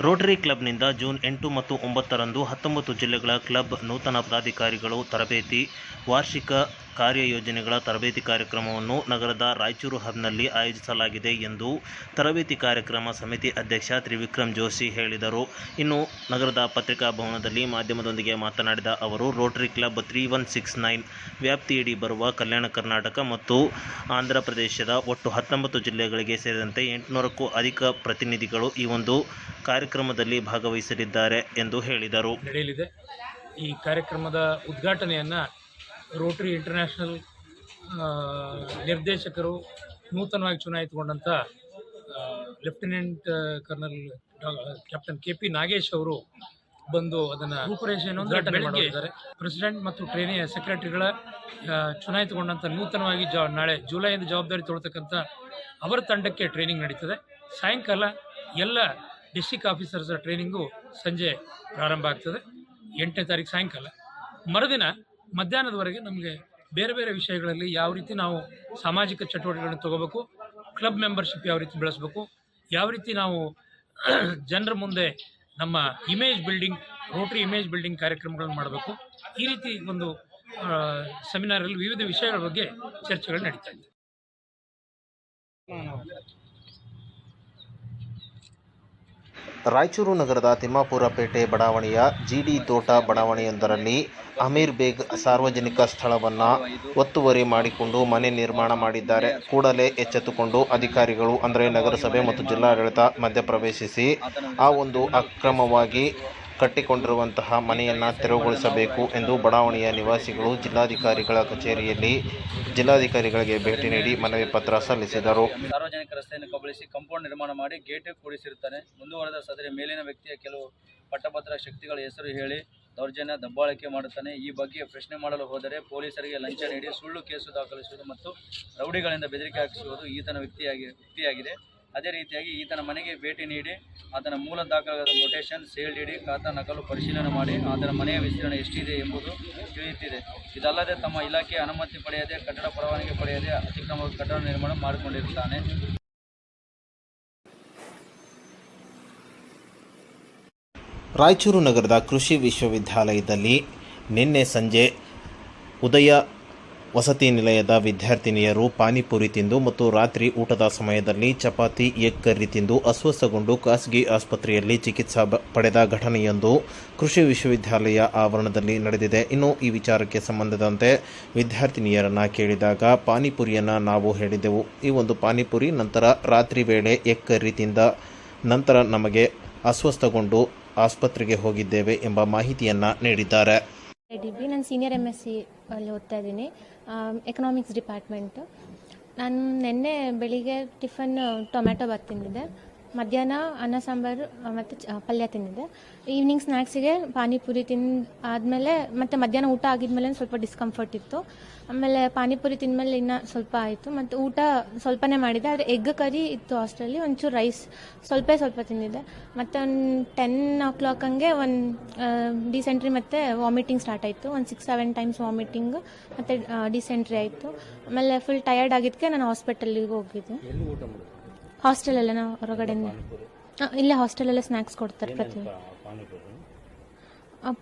Rotary ಕ್ಲಬ್ನಿಂದ June ಎಂಟು ಮತ್ತು ಒಂಬತ್ತರಂದು ಹತ್ತೊಂಬತ್ತು ಜಿಲ್ಲೆಗಳ ಕ್ಲಬ್ ನೂತನ ಪದಾಧಿಕಾರಿಗಳು ತರಬೇತಿ, ವಾರ್ಷಿಕ ಕಾರ್ಯಯೋಜನೆಗಳ ತರಬೇತಿ ಕಾರ್ಯಕ್ರಮವನ್ನು ನಗರದ ರಾಯಚೂರು ಹಬ್ನಲ್ಲಿ ಆಯೋಜಿಸಲಾಗಿದೆ ಎಂದು ತರಬೇತಿ ಕಾರ್ಯಕ್ರಮ ಸಮಿತಿ ಅಧ್ಯಕ್ಷ ತ್ರಿವಿಕ್ರಮ್ ಜೋಶಿ ಹೇಳಿದರು. ಇನ್ನು ನಗರದ ಪತ್ರಿಕಾ ಭವನದಲ್ಲಿ ಮಾಧ್ಯಮದೊಂದಿಗೆ ಮಾತನಾಡಿದ ಅವರು, rotary club three one six nine ವ್ಯಾಪ್ತಿಯಡಿ ಬರುವ ಕಲ್ಯಾಣ ಕರ್ನಾಟಕ ಮತ್ತು ಆಂಧ್ರ ಪ್ರದೇಶದ ಒಟ್ಟು ಹತ್ತೊಂಬತ್ತು ಜಿಲ್ಲೆಗಳಿಗೆ ಸೇರಿದಂತೆ ಎಂಟುನೂರಕ್ಕೂ ಅಧಿಕ ಪ್ರತಿನಿಧಿಗಳು ಈ ಒಂದು ಕಾರ್ಯಕ್ರಮದಲ್ಲಿ ಭಾಗವಹಿಸಲಿದ್ದಾರೆ ಎಂದು ಹೇಳಿದರು. ನಡೆಯಲಿದೆ. ಈ ಕಾರ್ಯಕ್ರಮದ ಉದ್ಘಾಟನೆಯನ್ನು ರೋಟರಿ ಇಂಟರ್ನ್ಯಾಷನಲ್ ನಿರ್ದೇಶಕರು ನೂತನವಾಗಿ ಚುನಾಯಿತಗೊಂಡಂಥ ಆ, lieutenant colonel captain K P Nagesh ಅವರು ಬಂದು ಅದನ್ನು ರೂಪುರೇಷೆಯನ್ನು ಉದ್ಘಾಟನೆ ಮಾಡಿದ್ದಾರೆ. ಪ್ರೆಸಿಡೆಂಟ್ ಮತ್ತು ಟ್ರೈನಿಯ ಸೆಕ್ರೆಟರಿಗಳ ಚುನಾಯಿತುಕೊಂಡಂಥ ಚುನಾಯಿತಗೊಂಡಂಥ ನೂತನವಾಗಿ ಜಾ ನಾಳೆ ಜುಲೈಯಿಂದ ಜವಾಬ್ದಾರಿ ತೊಗೊಳ್ತಕ್ಕಂಥ ಅವರ ತಂಡಕ್ಕೆ ಟ್ರೈನಿಂಗ್ ನಡೀತದೆ. ಸಾಯಂಕಾಲ ಎಲ್ಲ ಡಿಸ್ಟಿಕ್ ಆಫೀಸರ್ಸ್ ಟ್ರೈನಿಂಗು ಸಂಜೆ ಪ್ರಾರಂಭ ಆಗ್ತದೆ. ಎಂಟನೇ ತಾರೀಕು ಸಾಯಂಕಾಲ. ಮರುದಿನ ಮಧ್ಯಾಹ್ನದವರೆಗೆ ನಮಗೆ ಬೇರೆ ಬೇರೆ ವಿಷಯಗಳಲ್ಲಿ ಯಾವ ರೀತಿ ನಾವು ಸಾಮಾಜಿಕ ಚಟುವಟಿಕೆಗಳನ್ನು ತಗೋಬೇಕು ಕ್ಲಬ್ ಮೆಂಬರ್ಶಿಪ್ ಯಾವ ರೀತಿ ಬೆಳೆಸಬೇಕು, ಯಾವ ರೀತಿ ನಾವು ಜನರ ಮುಂದೆ ನಮ್ಮ image building rotary image building ಕಾರ್ಯಕ್ರಮಗಳನ್ನು ಮಾಡಬೇಕು, ಈ ರೀತಿ ಒಂದು ಸೆಮಿನಾರಲ್ಲಿ ವಿವಿಧ ವಿಷಯಗಳ ಬಗ್ಗೆ ಚರ್ಚೆಗಳು ನಡೀತಾ ಇದೆ ರಾಯಚೂರು ನಗರದ ತಿಮ್ಮಾಪುರ ಪೇಟೆ ಬಡಾವಣೆಯ ಜಿಡಿ ತೋಟ ಬಡಾವಣೆಯೊಂದರಲ್ಲಿ ಅಮೀರ್ ಬೇಗ್ ಸಾರ್ವಜನಿಕ ಸ್ಥಳವನ್ನು ಒತ್ತುವರಿ ಮಾಡಿಕೊಂಡು ಮನೆ ನಿರ್ಮಾಣ ಮಾಡಿದ್ದಾರೆ. ಕೂಡಲೇ ಎಚ್ಚೆತ್ತುಕೊಂಡು ಅಧಿಕಾರಿಗಳು, ಅಂದರೆ ನಗರಸಭೆ ಮತ್ತು ಜಿಲ್ಲಾಡಳಿತ ಮಧ್ಯಪ್ರವೇಶಿಸಿ ಆ ಒಂದು ಅಕ್ರಮವಾಗಿ ಕಟ್ಟಿಕೊಂಡಿರುವಂತಹ ಮನೆಯನ್ನು ತೆರವುಗೊಳಿಸಬೇಕು ಎಂದು ಬಡಾವಣೆಯ ನಿವಾಸಿಗಳು ಜಿಲ್ಲಾಧಿಕಾರಿಗಳ ಕಚೇರಿಯಲ್ಲಿ ಜಿಲ್ಲಾಧಿಕಾರಿಗಳಿಗೆ ಭೇಟಿ ನೀಡಿ ಮನವಿ ಪತ್ರ ಸಲ್ಲಿಸಿದರು. ಸಾರ್ವಜನಿಕ ರಸ್ತೆಯನ್ನು ಕಬಳಿಸಿ ಕಾಂಪೌಂಡ್ ನಿರ್ಮಾಣ ಮಾಡಿ ಗೇಟ್ ಕೂಡಿಸಿರುತ್ತಾನೆ. ಮುಂದುವರೆದ ಸದರಿ ಮೇಲಿನ ವ್ಯಕ್ತಿಯ ಕೆಲವು ಪಟ್ಟಪತ್ರ ಶಕ್ತಿಗಳ ಹೆಸರು ಹೇಳಿ ದೌರ್ಜನ್ಯ, ದಬ್ಬಾಳಿಕೆ ಮಾಡುತ್ತಾನೆ. ಈ ಬಗ್ಗೆ ಪ್ರಶ್ನೆ ಮಾಡಲು ಹೋದರೆ ಪೊಲೀಸರಿಗೆ ಲಂಚ ನೀಡಿ ಸುಳ್ಳು ಕೇಸು ದಾಖಲಿಸುವುದು ಮತ್ತು ರೌಡಿಗಳಿಂದ ಬೆದರಿಕೆ ಹಾಕಿಸುವುದು ಈತನ ವ್ಯಕ್ತಿಯಾಗಿ ವ್ಯಕ್ತಿಯಾಗಿದೆ. ಅದೇ ರೀತಿಯಾಗಿ ಈತನ ಮನೆಗೆ ಭೇಟಿ ನೀಡಿ ಆತನ ಮೂಲ ದಾಖಲಾದ ಮೊಟೇಷನ್ ಸೇಲ್ ಡಿ ಖಾತಾ ನಕಲು ಪರಿಶೀಲನೆ ಮಾಡಿ ಆತನ ಮನೆಯ ವಿಸ್ತೀರ್ಣ ಎಷ್ಟಿದೆ ಎಂಬುದು ತಿಳಿಯುತ್ತಿದೆ. ಇದಲ್ಲದೆ ತಮ್ಮ ಇಲಾಖೆ ಅನುಮತಿ ಪಡೆಯದೆ, ಕಟ್ಟಡ ಪರವಾನಗಿ ಪಡೆಯದೆ ಅತಿಕ್ರಮ ಕಟ್ಟಡ ನಿರ್ಮಾಣ ಮಾಡಿಕೊಂಡಿರುತ್ತಾನೆ. ರಾಯಚೂರು ನಗರದ ಕೃಷಿ ವಿಶ್ವವಿದ್ಯಾಲಯದಲ್ಲಿ ನಿನ್ನೆ ಸಂಜೆ ಉದಯ ವಸತಿ ನಿಲಯದ ವಿದ್ಯಾರ್ಥಿನಿಯರು ಪಾನಿಪುರಿ ತಿಂದು ಮತ್ತು ರಾತ್ರಿ ಊಟದ ಸಮಯದಲ್ಲಿ ಚಪಾತಿ, ಎಗ್ ಕರ್ರಿ ತಿಂದು ಅಸ್ವಸ್ಥಗೊಂಡು ಖಾಸಗಿ ಆಸ್ಪತ್ರೆಯಲ್ಲಿ ಚಿಕಿತ್ಸಾ ಪಡೆದ ಘಟನೆಯೊಂದು ಕೃಷಿ ವಿಶ್ವವಿದ್ಯಾಲಯ ಆವರಣದಲ್ಲಿ ನಡೆದಿದೆ. ಇನ್ನು ಈ ವಿಚಾರಕ್ಕೆ ಸಂಬಂಧದಂತೆ ವಿದ್ಯಾರ್ಥಿನಿಯರನ್ನು ಕೇಳಿದಾಗ ಪಾನಿಪುರಿಯನ್ನು ನಾವು ಹೇಳಿದೆವು ಈ ಒಂದು ಪಾನಿಪುರಿ ನಂತರ ರಾತ್ರಿ ವೇಳೆ ಎಗ್ ಕರ್ರಿ ತಿಂದ ನಂತರ ನಮಗೆ ಅಸ್ವಸ್ಥಗೊಂಡು ಆಸ್ಪತ್ರೆಗೆ ಹೋಗಿದ್ದೇವೆ ಎಂಬ ಮಾಹಿತಿಯನ್ನು ನೀಡಿದ್ದಾರೆ. ಡಿಗ್ರಿ, ನಾನು ಸೀನಿಯರ್ ಎಂ ಎಸ್ ಸಿ ಅಲ್ಲಿ ಓದ್ತಾ ಇದ್ದೀನಿ. ಎಕನಾಮಿಕ್ಸ್ ಡಿಪಾರ್ಟ್ಮೆಂಟು ನಾನು ನಿನ್ನೆ ಬೆಳಿಗ್ಗೆ ಟಿಫನ್ ಟೊಮ್ಯಾಟೊ ಬಾತ್ ತಿಂದಿದ್ದೆ. ಮಧ್ಯಾಹ್ನ ಅನ್ನ, ಸಾಂಬಾರು ಮತ್ತು ಪಲ್ಯ ತಿಂದಿದ್ದೆ. ಈವ್ನಿಂಗ್ ಸ್ನ್ಯಾಕ್ಸಿಗೆ ಪಾನಿಪುರಿ ತಿಂದು ಆದಮೇಲೆ ಮತ್ತು ಮಧ್ಯಾಹ್ನ ಊಟ ಆಗಿದ್ಮೇಲೆ ಸ್ವಲ್ಪ ಡಿಸ್ಕಂಫರ್ಟ್ ಇತ್ತು. ಆಮೇಲೆ ಪಾನಿಪುರಿ ತಿಂದಮೇಲೆ ಇನ್ನೂ ಸ್ವಲ್ಪ ಆಯಿತು. ಮತ್ತು ಊಟ ಸ್ವಲ್ಪನೇ ಮಾಡಿದ್ದೆ ಆದರೆ ಎಗ್ ಕರಿ ಇತ್ತು ಹಾಸ್ಟೆಲಲ್ಲಿ ಒಂಚೂರು ರೈಸ್ ಸ್ವಲ್ಪ ಸ್ವಲ್ಪ ತಿಂದಿದ್ದೆ. ಮತ್ತು ಒಂದು ಟೆನ್ ಓ ಕ್ಲಾಕ್ ಹಂಗೆ ಒಂದು ಡಿಸೆಂಟ್ರಿ ಮತ್ತು ವಾಮಿಟಿಂಗ್ ಸ್ಟಾರ್ಟ್ ಆಯಿತು. ಒಂದು ಸಿಕ್ಸ್ ಸೆವೆನ್ ಟೈಮ್ಸ್ ವಾಮಿಟಿಂಗ್ ಮತ್ತು ಡಿಸೆಂಟ್ರಿ ಆಯಿತು. ಆಮೇಲೆ ಫುಲ್ ಟಯರ್ಡ್ ಆಗಿದ್ದಕ್ಕೆ ನಾನು ಹಾಸ್ಪಿಟಲ್ಲಿಗೆ ಹೋಗಿದ್ದೆ. ಹಾಸ್ಟೆಲಲ್ಲೇ ನಾವು ಹೊರಗಡೆ ಇಲ್ಲೇ ಹಾಸ್ಟೆಲಲ್ಲೇ ಸ್ನ್ಯಾಕ್ಸ್ ಕೊಡ್ತಾರೆ ಪ್ರತಿ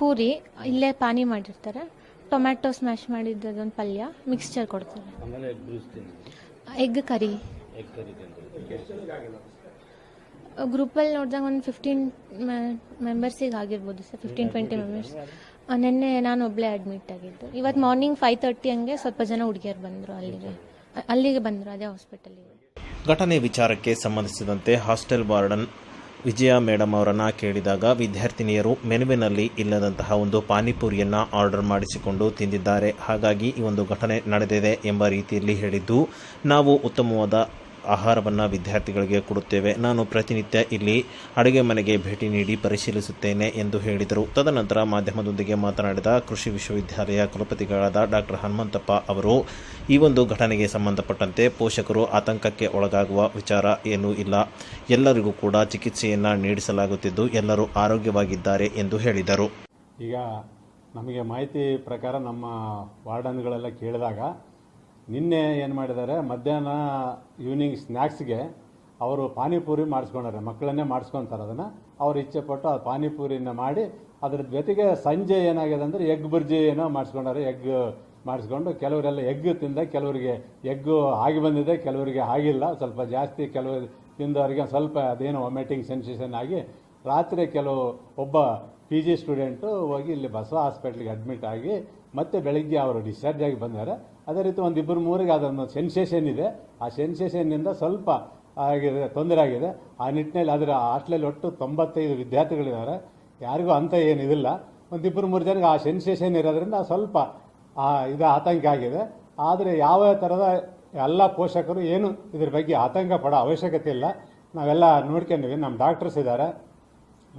ಪೂರಿ ಇಲ್ಲೇ ಪಾನಿ ಮಾಡಿರ್ತಾರೆ. ಟೊಮ್ಯಾಟೊ ಸ್ಮ್ಯಾಶ್ ಮಾಡಿದ್ದು ಅದೊಂದು ಪಲ್ಯ ಮಿಕ್ಸ್ಚರ್ ಕೊಡ್ತಾರೆ. Egg curry. ಗ್ರೂಪಲ್ಲಿ ನೋಡಿದಾಗ ಒಂದು ಫಿಫ್ಟೀನ್ ಮೆಂಬರ್ಸಿಗೆ ಆಗಿರ್ಬೋದು ಸರ್. ಫಿಫ್ಟೀನ್ ಟ್ವೆಂಟಿ ಮೆಂಬರ್ಸ್ ನಿನ್ನೆ ನಾನು ಒಬ್ಬಳೇ ಅಡ್ಮಿಟ್ ಆಗಿದ್ದು. ಇವತ್ತು ಮಾರ್ನಿಂಗ್ ಫೈವ್ ತರ್ಟಿ ಹಂಗೆ ಸ್ವಲ್ಪ ಜನ ಹುಡುಗಿಯರು ಬಂದರು ಅಲ್ಲಿಗೆ. ಅಲ್ಲಿಗೆ ಬಂದರು ಅದೇ ಹಾಸ್ಪಿಟಲಿಗೆ ಘಟನೆ ವಿಚಾರಕ್ಕೆ ಸಂಬಂಧಿಸಿದಂತೆ ಹಾಸ್ಟೆಲ್ ವಾರ್ಡನ್ ವಿಜಯ ಮೇಡಮ್ ಅವರನ್ನು ಕೇಳಿದಾಗ ವಿದ್ಯಾರ್ಥಿನಿಯರು ಮೆನುವಿನಲ್ಲಿ ಇಲ್ಲದಂತಹ ಒಂದು ಪಾನಿಪುರಿಯನ್ನು ಆರ್ಡರ್ ಮಾಡಿಸಿಕೊಂಡು ತಿಂದಿದ್ದಾರೆ. ಹಾಗಾಗಿ ಈ ಒಂದು ಘಟನೆ ನಡೆದಿದೆ ಎಂಬ ರೀತಿಯಲ್ಲಿ ಹೇಳಿದ್ದು, ನಾವು ಉತ್ತಮವಾದ ಆಹಾರವನ್ನು ವಿದ್ಯಾರ್ಥಿಗಳಿಗೆ ಕೊಡುತ್ತೇವೆ. ನಾನು ಪ್ರತಿನಿತ್ಯ ಇಲ್ಲಿ ಅಡುಗೆ ಮನೆಗೆ ಭೇಟಿ ನೀಡಿ ಪರಿಶೀಲಿಸುತ್ತೇನೆ ಎಂದು ಹೇಳಿದರು. ತದನಂತರ ಮಾಧ್ಯಮದೊಂದಿಗೆ ಮಾತನಾಡಿದ ಕೃಷಿ ವಿಶ್ವವಿದ್ಯಾಲಯ ಕುಲಪತಿಗಳಾದ ಡಾಕ್ಟರ್ ಹನುಮಂತಪ್ಪ ಅವರು, ಈ ಒಂದು ಘಟನೆಗೆ ಸಂಬಂಧಪಟ್ಟಂತೆ ಪೋಷಕರು ಆತಂಕಕ್ಕೆ ಒಳಗಾಗುವ ವಿಚಾರ ಏನೂ ಇಲ್ಲ. ಎಲ್ಲರಿಗೂ ಕೂಡ ಚಿಕಿತ್ಸೆಯನ್ನು ನೀಡಿಸಲಾಗುತ್ತಿದ್ದು, ಎಲ್ಲರೂ ಆರೋಗ್ಯವಾಗಿದ್ದಾರೆ ಎಂದು ಹೇಳಿದರು. ಈಗ ನಮಗೆ ಮಾಹಿತಿ ಪ್ರಕಾರ ನಮ್ಮ ವಾರ್ಡನ್ಗಳೆಲ್ಲ ಕೇಳಿದಾಗ ನಿನ್ನೆ ಏನು ಮಾಡಿದ್ದಾರೆ, ಮಧ್ಯಾಹ್ನ ಈವ್ನಿಂಗ್ ಸ್ನ್ಯಾಕ್ಸ್ಗೆ ಅವರು ಪಾನಿಪುರಿ ಮಾಡಿಸ್ಕೊಂಡಾರೆ, ಮಕ್ಕಳನ್ನೇ ಮಾಡಿಸ್ಕೊತಾರೆ ಅದನ್ನು. ಅವ್ರು ಇಚ್ಛೆ ಪಟ್ಟು ಆ ಪಾನಿಪುರಿನ ಮಾಡಿ ಅದ್ರ ಜೊತೆಗೆ ಸಂಜೆ ಏನಾಗಿದೆ ಅಂದರೆ ಎಗ್ ಬುರ್ಜಿ ಏನೋ ಮಾಡಿಸ್ಕೊಂಡಾರೆ ಎಗ್ ಮಾಡಿಸ್ಕೊಂಡು ಕೆಲವರೆಲ್ಲ ಎಗ್ ತಿಂದ ಕೆಲವರಿಗೆ ಎಗ್ಗು ಆಗಿ ಬಂದಿದೆ, ಕೆಲವರಿಗೆ ಆಗಿಲ್ಲ. ಸ್ವಲ್ಪ ಜಾಸ್ತಿ ಕೆಲವರು ತಿಂದವರಿಗೆ ಸ್ವಲ್ಪ ಅದೇನೋ ವಾಮಿಟಿಂಗ್ ಸೆನ್ಸೇಷನ್ ಆಗಿ ರಾತ್ರಿ ಕೆಲವು ಒಬ್ಬ ಪಿ ಜಿ ಸ್ಟೂಡೆಂಟು ಹೋಗಿ ಇಲ್ಲಿ ಬಸವ ಹಾಸ್ಪಿಟ್ಲಿಗೆ ಅಡ್ಮಿಟ್ ಆಗಿ ಮತ್ತೆ ಬೆಳಗ್ಗೆ ಅವರು ಡಿಸ್ಚಾರ್ಜ್ ಆಗಿ ಬಂದಿದ್ದಾರೆ ಅದೇ ರೀತಿ ಒಂದು ಇಬ್ಬರು ಮೂರಿಗೆ ಅದೊಂದು ಸೆನ್ಸೇಷನ್ ಇದೆ. ಆ ಸೆನ್ಸೇಷನ್ನಿಂದ ಸ್ವಲ್ಪ ಆಗಿದೆ, ತೊಂದರೆ ಆಗಿದೆ. ಆ ನಿಟ್ಟಿನಲ್ಲಿ ಅದರ ಹಾಸ್ಟ್ಲಲ್ಲಿ ಒಟ್ಟು ತೊಂಬತ್ತೈದು ವಿದ್ಯಾರ್ಥಿಗಳಿದ್ದಾರೆ. ಯಾರಿಗೂ ಅಂತ ಏನಿದಿಲ್ಲ ಒಂದಿಬ್ಬರು ಮೂರು ಜನಕ್ಕೆ ಆ ಸೆನ್ಸೇಷನ್ ಇರೋದ್ರಿಂದ ಸ್ವಲ್ಪ ಇದು ಆತಂಕ ಆಗಿದೆ. ಆದರೆ ಯಾವ ಥರದ ಎಲ್ಲ ಪೋಷಕರು ಏನು ಇದ್ರ ಬಗ್ಗೆ ಆತಂಕ ಪಡೋ ಅವಶ್ಯಕತೆ ಇಲ್ಲ. ನಾವೆಲ್ಲ ನೋಡ್ಕೊಂಡಿವಿ. ನಮ್ಮ ಡಾಕ್ಟರ್ಸ್ ಇದ್ದಾರೆ.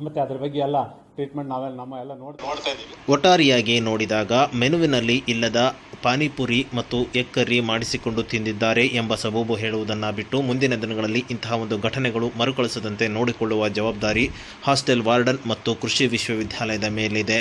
ಮತ್ತು ಅದ್ರ ಬಗ್ಗೆ ಎಲ್ಲ ಟ್ರೀಟ್ಮೆಂಟ್ ನಾವೆಲ್ಲ ನಮ್ಮ ಎಲ್ಲ ನೋಡ್ ನೋಡ್ತಾ ಇದ್ದೀವಿ. ಒಟ್ಟಾರೆಯಾಗಿ ನೋಡಿದಾಗ ಮೆನುವಿನಲ್ಲಿ ಇಲ್ಲದ ಪಾನಿಪುರಿ ಮತ್ತು ಎಗ್ ಕರ್ರಿ ಮಾಡಿಸಿಕೊಂಡು ತಿಂದಿದ್ದಾರೆ ಎಂಬ ಸಬೂಬು ಹೇಳುವುದನ್ನು ಬಿಟ್ಟು ಮುಂದಿನ ದಿನಗಳಲ್ಲಿ ಇಂತಹ ಒಂದು ಘಟನೆಗಳು ಮರುಕಳಿಸದಂತೆ ನೋಡಿಕೊಳ್ಳುವ ಜವಾಬ್ದಾರಿ ಹಾಸ್ಟೆಲ್ ವಾರ್ಡನ್ ಮತ್ತು ಕೃಷಿ ವಿಶ್ವವಿದ್ಯಾಲಯದ ಮೇಲಿದೆ.